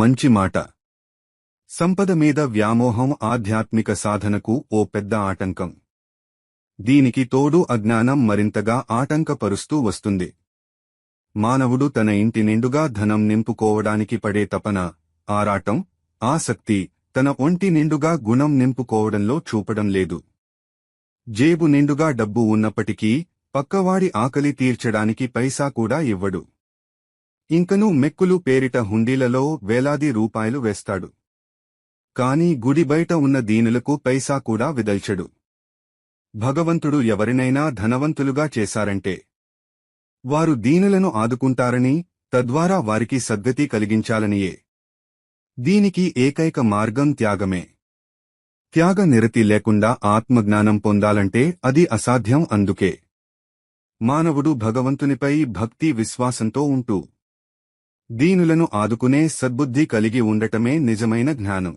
మంచి మాట. సంపద మీద వ్యామోహం ఆధ్యాత్మిక సాధనకు ఓ పెద్ద ఆటంకం. దీనికి తోడు అజ్ఞానం మరింతగా ఆటంకపరుస్తూ వస్తుంది. మానవుడు తన ఇంటి నిండుగా ధనం నింపుకోవడానికి పడే తపన ఆరాటం ఆసక్తి తన ఒంటి నిండుగా గుణం నింపుకోవడంలో చూపడం లేదు. జేబు నిండుగా డబ్బు ఉన్నప్పటికీ పక్కవాడి ఆకలి తీర్చడానికి పైసా కూడా ఇవ్వడు. ఇంకనూ మెక్కులు పేరిట హుండీలలో వేలాది రూపాయలు వేస్తాడు. కాని గుడి బయట ఉన్న దీనులకు పైసా కూడా విదల్చడు. భగవంతుడు ఎవరినైనా ధనవంతులుగా చేశారంటే? వారు దీనులను ఆదుకుంటారని తద్వారా వారికి సద్గతి కలిగించాలనియే. దీనికి ఏకైక మార్గం త్యాగమే. త్యాగ నిరతి లేకుండా ఆత్మజ్ఞానం పొందాలంటే అది అసాధ్యం అందుకే. మానవుడు భగవంతునిపై భక్తి విశ్వాసంతో ఉంటూ దీనులను ఆదుకునే సద్బుద్ధి కలిగి ఉండటమే నిజమైన జ్ఞానం.